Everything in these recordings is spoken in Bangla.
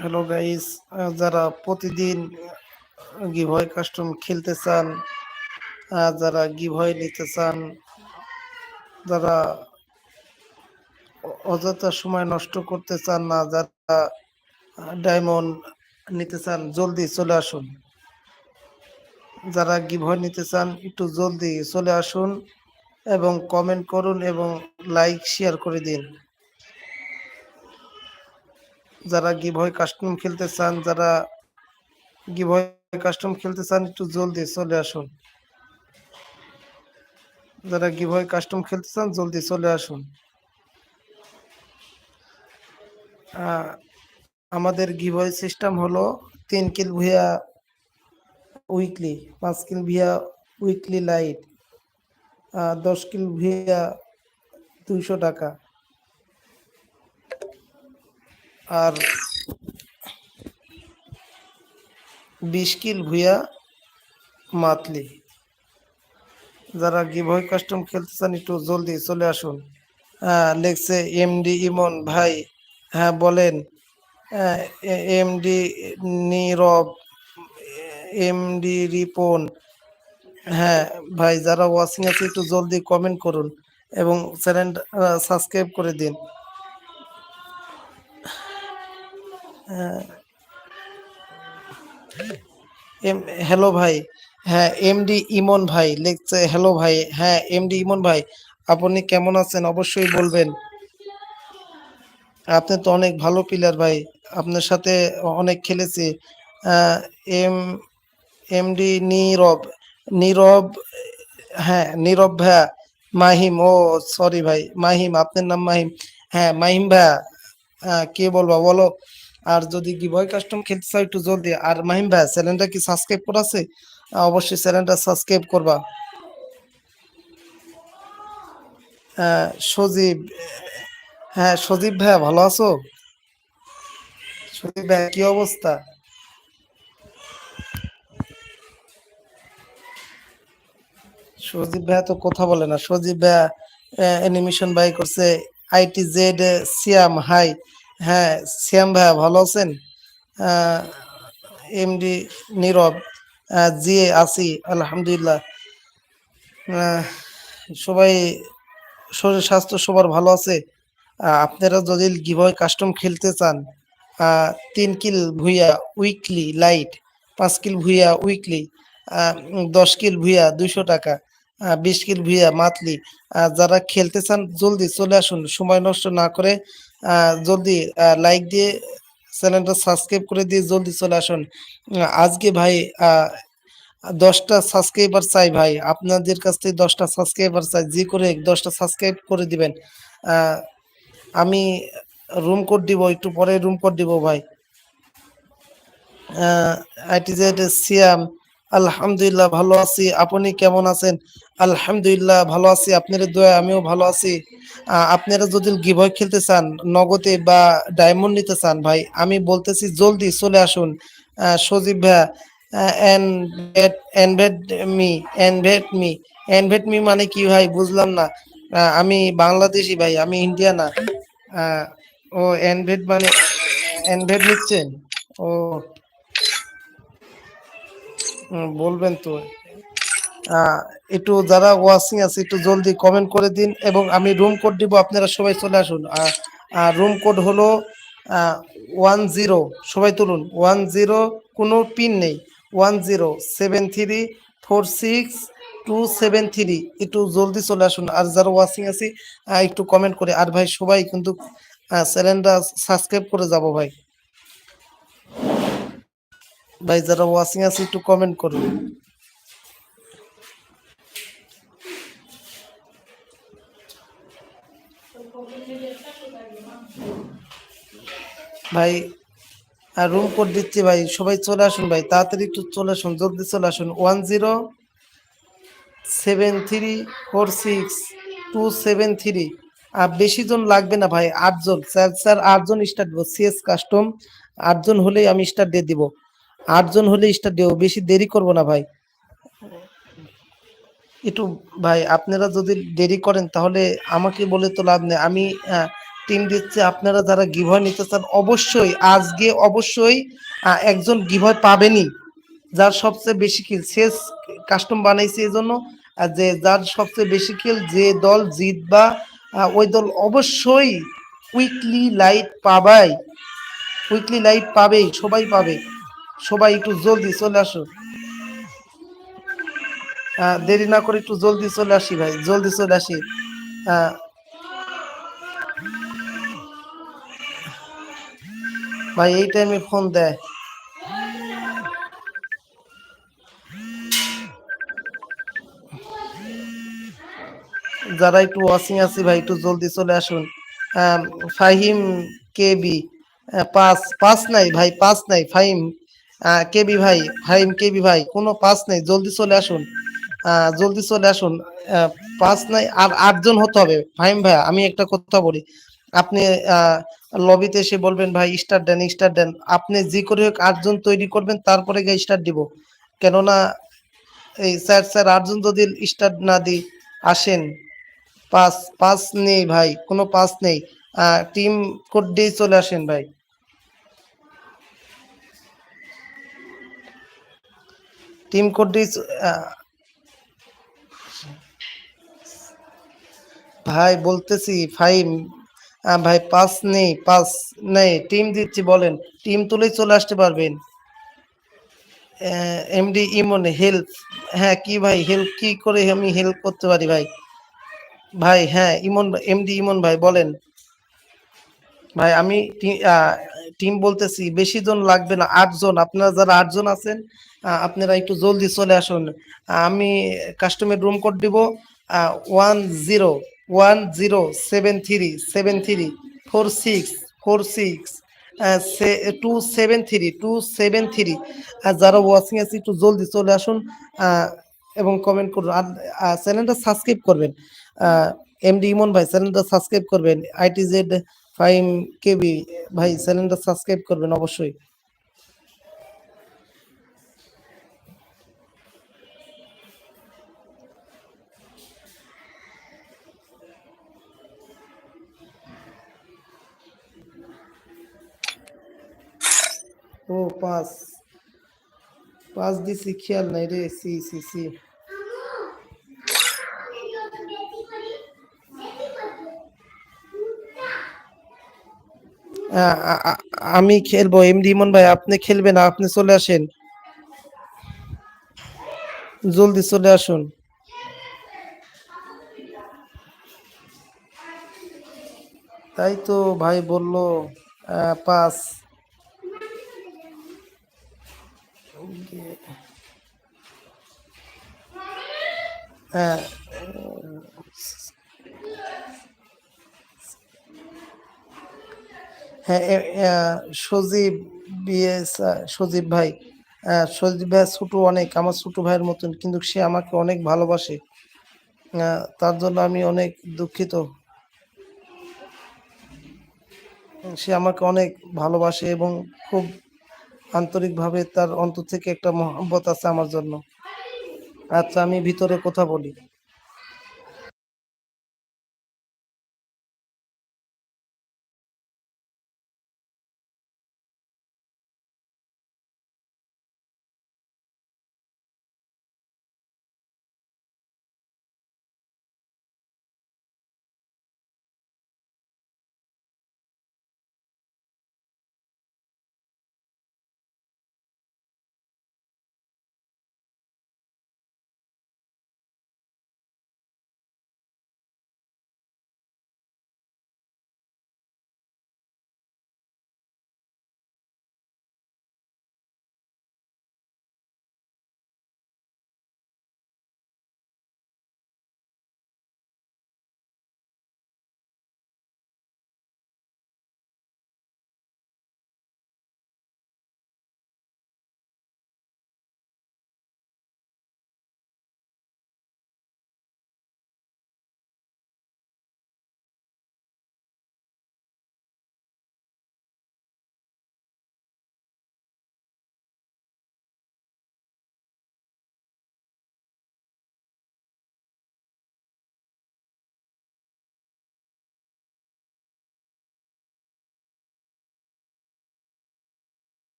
হ্যালো গাইস যারা প্রতিদিন গিভওয়ে কাস্টম খেলতে চান যারা গিভওয়ে নিতে চান, যারা অযথা সময় নষ্ট করতে চান না, যারা ডায়মন্ড নিতে চান, জলদি চলে আসুন। যারা গিভওয়ে নিতে চান, একটু জলদি চলে আসুন এবং কমেন্ট করুন এবং লাইক শেয়ার করে দিন। যারা গিভ গিভওয়ে কাস্টম খেলতে চান, যারা গিভ গিভওয়ে কাস্টম খেলতে চান, একটু জলদি চলে আসুন। যারা গিভ গিভওয়ে কাস্টম খেলতে চান, জলদি চলে আসুন। আমাদের গিভওয়ে সিস্টেম হলো তিন কিল ভুয়া উইকলি পাঁচ কিল ভিয়া উইকলি লাইট দশ কিল ভিয়া দুইশো টাকা। আর বিশ কিল ভুয়া মাতলি। যারা গিভওয়ে কাস্টম খেলতে চান, একটু জলদি চলে আসুন। লেখছে এমডি ইমন ভাই। হ্যাঁ বলেন। MD Nirob MD Ripon. হ্যাঁ ভাই, যারা ওয়াচিং আছে, একটু জলদি কমেন্ট করুন এবং চ্যানেল সাবস্ক্রাইব করে দিন। হ্যালো ভাই হ্যাঁ এমডি ইমন ভাই লিখছে হ্যালো ভাই হ্যাঁ এমডি ইমন ভাই আপনি কেমন আছেন? অবশ্যই বলবেন। আপনি তো অনেক ভালো প্লেয়ার ভাই আপনার সাথে অনেক খেলেছি। এম এমডি নীরব নীরব হ্যাঁ নীরব ভাইয়া মাহিম ও সরি ভাই মাহিম আপনার নাম মাহিম হ্যাঁ মাহিম ভাইয়া আহ, কে বলব বলো? আর যদি গিভওয়ে কাস্টম খেলতে চাও একটু জলদি, আর মাহিম ভাই চ্যানেলটা কি সাবস্ক্রাইব করা আছে? অবশ্যই চ্যানেলটা সাবস্ক্রাইব করবা। সজীব হ্যাঁ সজীব ভাইয়া, ভালো আছো? সজীব ভাইয়া, কি অবস্থা? সজীব ভাইয়া তো কথা বলে না। সজীব ভাইয়া অ্যানিমেশন বাই করছে। আইটি জেড সিয়াম হাই হ্যাঁ সিয়াম ভাইয়া ভালো আছেন? এমডি নীরব জি আছি, আলহামদুলিল্লাহ। সবাই শরীর স্বাস্থ্য সবার ভালো আছে? আপনারা যদি গিভয় কাস্টম খেলতে চান তিন কিল ভুইয়া উইকলি লাইট, পাঁচ কিল ভুইয়া উইকলি দশ কিল ভুইয়া দুইশো টাকা বিশ কিল ভুইয়া মাতলি যারা খেলতে চান, জলদি চলে আসুন, সময় নষ্ট না করে জলদি লাইক দিয়ে চ্যানেলটা সাবস্ক্রাইব করে দিয়ে জলদি চলে আসুন। আজকে ভাই দশটা সাবস্ক্রাইবার চাই ভাই। আপনাদের কাছ থেকে দশটা সাবস্ক্রাইবার চাই, যে করে দশটা সাবস্ক্রাইব করে দিবেন। আমি রুম কোড দিব, একটু পরে রুম কোড দিব ভাই। আইটিজেড সিয়াম আলহামদুলিল্লাহ, ভালো আছি। আপনি কেমন আছেন? আলহামদুলিল্লাহ, ভালো আছি। আপনার দয়া আমিও ভালো আছি। আপনারা যদি গিভয় খেলতে চান, নগদে বা ডায়মন্ড নিতে চান, ভাই, আমি বলতেছি জলদি চলে আসুন। সজীব ভাইয়া invite me invite me invite me মানে কি ভাই, বুঝলাম না। আমি বাংলাদেশি ভাই, আমি ইন্ডিয়া না। ও এনভেট মানে এনভেট নিচ্ছেন? ও বলবেন তো। একটু যারা ওয়াচিং আছে, একটু জলদি কমেন্ট করে দিন এবং আমি রুম কোড দিব, আপনারা সবাই চলে আসুন। রুম কোড হলো ওয়ান জিরো সবাই তুলুন ওয়ান জিরো কোনো পিন নেই। One zero seven three four six two seven three একটু জলদি চলে আসুন। আর যারা ওয়াচিং আছে একটু কমেন্ট করে। আর ভাই, সবাই কিন্তু চ্যানেলটা সাবস্ক্রাইব করে যাব ভাই। ভাই, যারা ওয়াচিং আছে, একটু কমেন্ট করুন ভাই, আর রুম কোড দিচ্ছি ভাই। সবাই চলে আসুন ভাই, তাড়াতাড়ি একটু চলে আসুন, জলদি চলে আসুন। One zero seven three four six two seven three আর বেশি জন লাগবে না ভাই, আটজন। স্যার স্যার আটজন স্টার্ট দেবো সিএস কাস্টম আটজন হলেই আমি স্টার্ট দিয়ে দিব। আটজন হলে দেবো, বেশি দেরি করব না ভাই। একটু ভাই, আপনারা যদি দেরি করেন তাহলে আমাকে বলে তো লাভ নেই। আমি টিম দিচ্ছে, আপনারা যারা গিভয় নিতে চান, অবশ্যই, আজকে অবশ্যই একজন গিভয় পাবেনই। যার সবচেয়ে বেশি কিল শেষ কাস্টম বানাইছে এই জন্য যে যার সবচেয়ে বেশি কিল যে দল জিতবা ওই দল অবশ্যই উইকলি লাইট পাবাই। উইকলি লাইট পাবেই, সবাই পাবে। সবাই একটু জলদি চলে আসো। দেরি না করে একটু জলদি চলে আসি ভাই, জলদি চলে আসি। ভাই, এই টাইমে ফোন দেয়। যারা একটু ওয়াচিং আছে ভাই, একটু জলদি চলে আসুন। ফাহিম কেবি পাঁচ পাঁচ নাই ভাই, পাঁচ নাই, ফাহিম। কেবি ভাই? ফাহিম কেবি ভাই? কোনো পাঁচ নেই, জলদি চলে আসুন। জলদি চলে আসুন। পাঁচ নাই, আর আটজন হতে হবে। ফাহিম ভাই, আমি একটা কথা বলি। আপনি লবিতে এসে বলবেন, ভাই, স্টার দেন স্টার দেন। আপনি যে করে হোক আটজন তৈরি করবেন, তারপরে গিয়ে স্টার দিব। কেননা, এই স্যার স্যার, আটজন যদি স্টার্ট না দিই আসেন। পাস পাস নেই ভাই, কোনো পাস নেই। টিম কোড দিয়ে চলে আসেন ভাই। টিম কোড দিয়ে চ- ভাই বলতেছি, ফাইম ভাই পাস নেই পাস নেই, টিম দিচ্ছি বলেন, টিম তুলেই চলে আসতে পারবেন। এমডি ইমন, হেল্প হ্যাঁ কি ভাই, হেল্প, কি করে আমি হেল্প করতে পারি ভাই? ভাই হ্যাঁ ইমন, এমডি ইমন ভাই, বলেন। ভাই, আমি টিম বলতেছি, বেশি জন লাগবে না আটজন আপনারা যারা আটজন আছেন আপনারা একটু জলদি চলে আসুন। আমি কাস্টমার রুম কোড দিব one zero one zero seven three seven three four six four six two seven three two seven three যারা ওয়াচিং আছে, একটু জলদি চলে আসুন এবং কমেন্ট করুন। আর চ্যানেলটা সাবস্ক্রাইব করবেন। এমডি ইমন ভাই চ্যানেলটা সাবস্ক্রাইব করবেন। আইটি জেড ফাইম কেবি ভাই চ্যানেলটা সাবস্ক্রাইব করবেন অবশ্যই। ও, পাস। পাস দিছি, খেয়াল নাই রে। C C C. আমি খেলব। এমডি ইমন ভাই, আপনি খেলবেন, আপনি চলে আসেন। জলদি চলে আসুন। তাই তো ভাই বলল পাস। হ্যাঁ। হ্যাঁ সজীব আহ, সজীব ভাই সজীব ভাই ছোট অনেক আমার ছোট ভাইয়ের মতন কিন্তু সে আমাকে অনেক ভালোবাসে। তার জন্য আমি অনেক দুঃখিত। সে আমাকে অনেক ভালোবাসে এবং খুব আন্তরিকভাবে তার অন্তর থেকে একটা মহব্বত আছে আমার জন্য। আচ্ছা আমি ভিতরে কথা বলি।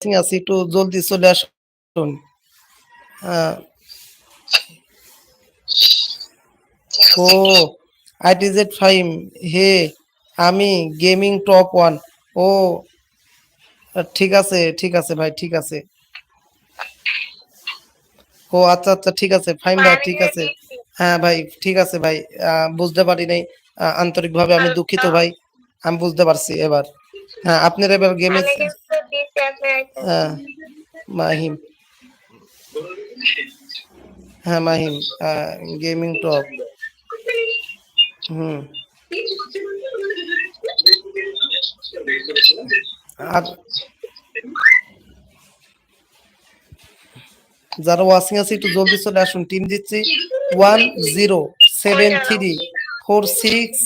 আছে একটু জলদি চলে আসুন ও আইটিজেড ফাইভ হে আমি গেমিং টপ ওয়ান ও ঠিক আছে ঠিক আছে ভাই ঠিক আছে। ও আচ্ছা আচ্ছা ঠিক আছে ফাইন ভাই ঠিক আছে। হ্যাঁ ভাই ঠিক আছে ভাই বুঝতে পারি নাই আন্তরিকভাবে আমি দুঃখিত ভাই আমি বুঝতে পারছি এবার। হ্যাঁ আপনার এবার গেমে হ্যাঁ মাহিম। হ্যাঁ মাহিম গেমিং টপ হুম। যারা ওয়াশিং আছে একটু জলদি চলে আসুন। টিম দিচ্ছি one zero seven three four six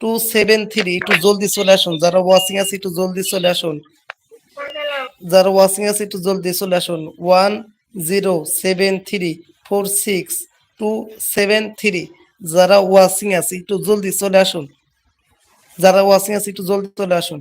two seven three একটু জলদি চলে আসুন। যারা ওয়াশিং আছে, একটু জলদি চলে আসুন। যারা ওয়াশিং আছে, একটু জলদি চলে আসুন। One zero seven three four six two seven three যারা ওয়াশিং আছে, একটু জলদি চলে আসুন। যারা ওয়াশিং আছে, একটু জলদি চলে আসুন।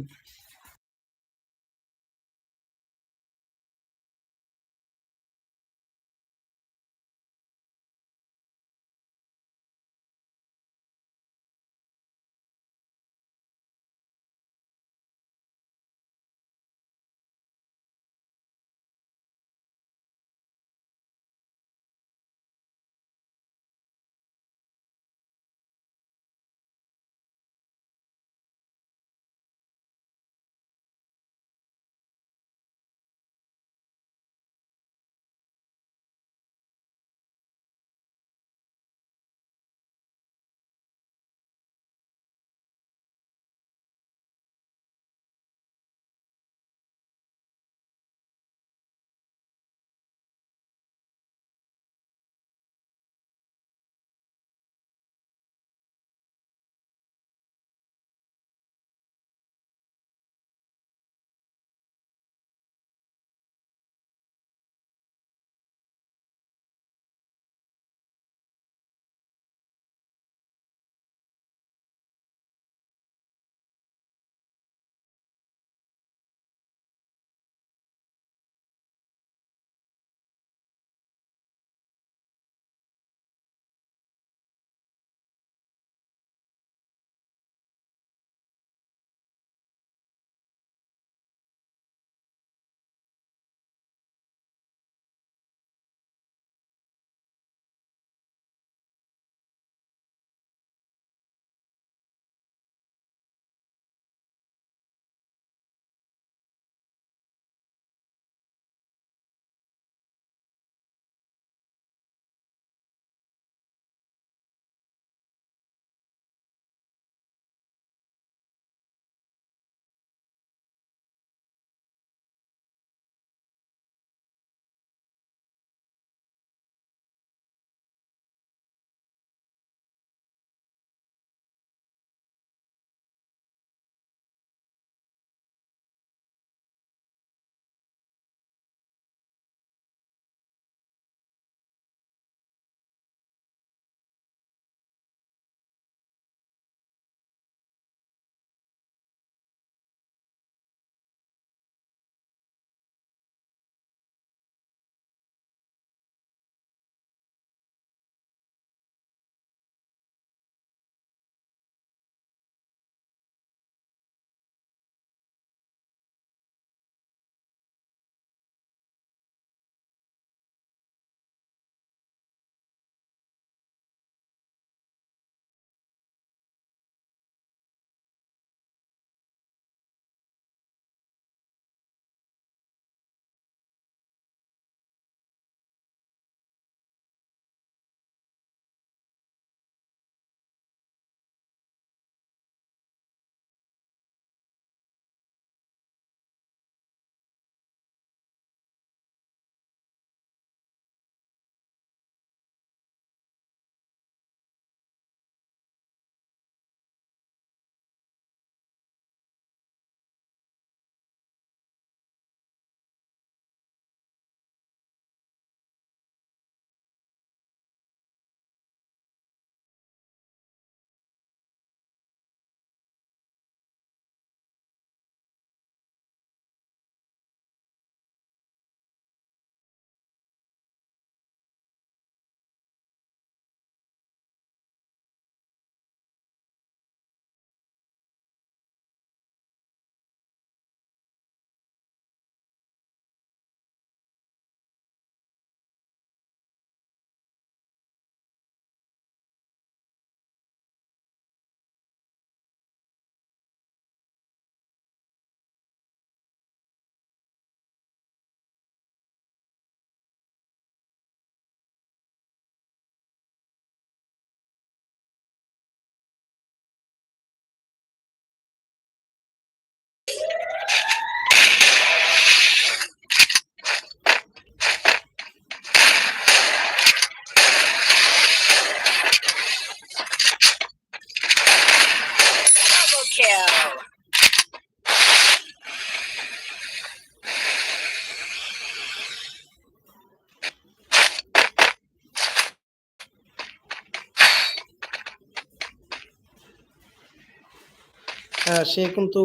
সে কিন্তু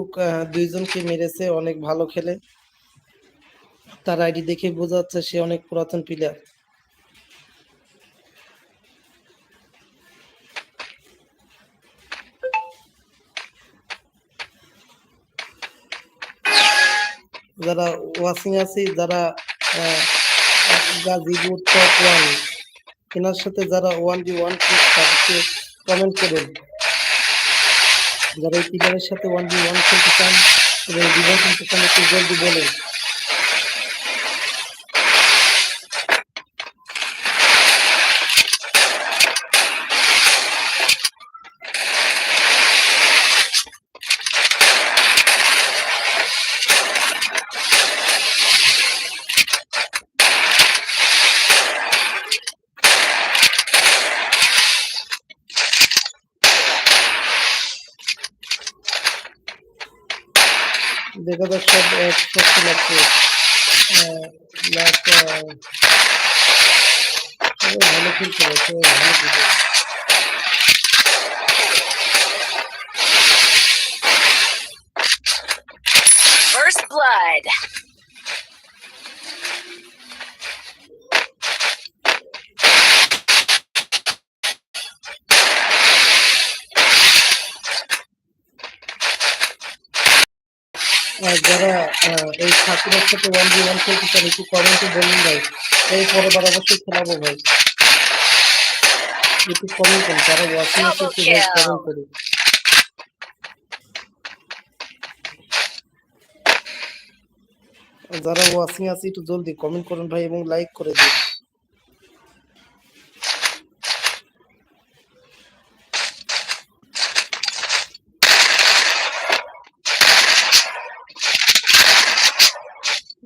দুইজনকে মেরেছে, অনেক ভালো খেলে। তার আইডি দেখে বোঝা যাচ্ছে সে অনেক পুরাতন প্লেয়ার যারা ওয়াচিং আছে, যারা গাজীপুর টপ ওয়ান এনার সাথে যারা ওয়ান ডি ওয়ান কমেন্ট করুন। যারা এই প্লেয়ারের সাথে ওয়ান বি ওয়ান খেলতে চান, এবং জীবন খেলতে চান একটু জলদি বলেন। দেখা যাক সব একসাথে লাগছে লাখ ভালো খেলতে হবে সবাই ভালো খেলতে হবে। First blood. আর যারা এই ঠাকুরের সাথে ওয়ান জি ওয়ান খেলতে চান একটু কমেন্টে বলুন ভাই। এই পরের অবশ্যই খেলাবো ভাই। একটু কমেন্ট করুন যারা ওয়াচিং আছে একটু কমেন্ট করুন। যারা ওয়াচিং আছে একটু জলদি কমেন্ট করুন ভাই এবং লাইক করে দিন।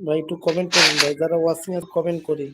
ভাই একটু কমেন্ট করুন ভাই যারা ওয়াচিং এর কমেন্ট করি।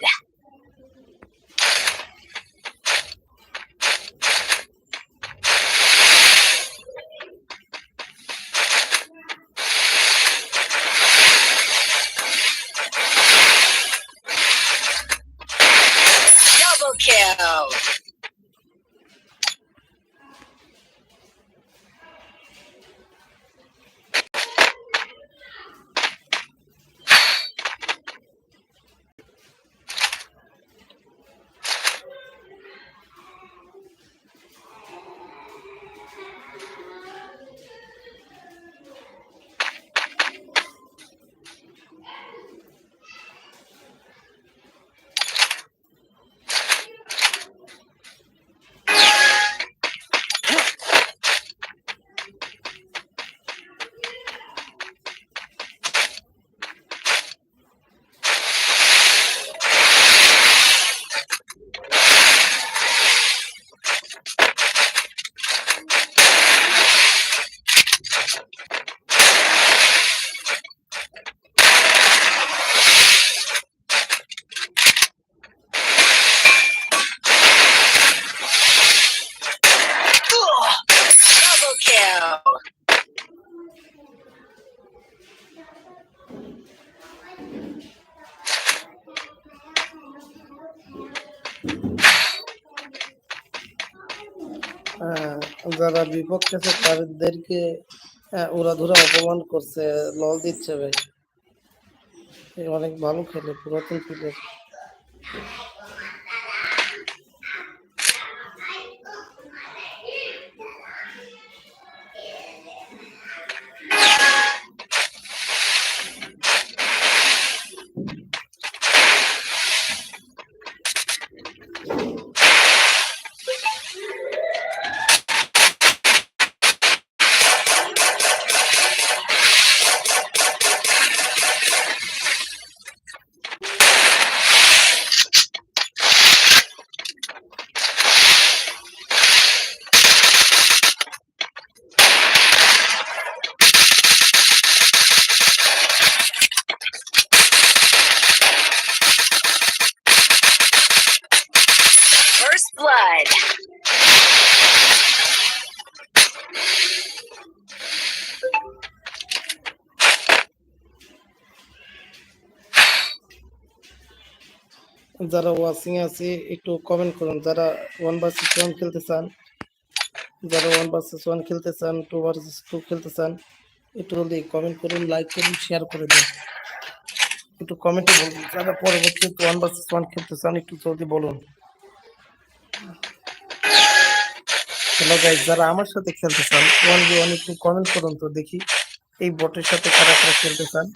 good. বিপক্ষে তাদেরকে উড়াধুরা অপমান করছে লল দিচ্ছে ভাই অনেক ভালো খেলে পুরাতন প্লেয়ার যারা ওয়াচিং আছে, একটু কমেন্ট করুন। যারা ওয়ান ভার্সেস ওয়ান খেলতে চান, যারা ওয়ান ভার্সেস ওয়ান খেলতে চান টু ভার্সেস টু খেলতে চান, একটু জলদি কমেন্ট করুন লাইক করুন শেয়ার করে দিন। একটু কমেন্টে বলুন, যারা পরবর্তী ওয়ান ভার্সেস ওয়ান খেলতে চান, একটু জলদি বলুন। যারা আমার সাথে খেলতে চান ওয়ান বি ওয়ান একটু কমেন্ট করুন তো দেখি, এই বটের সাথে কারা কারা খেলতে চান।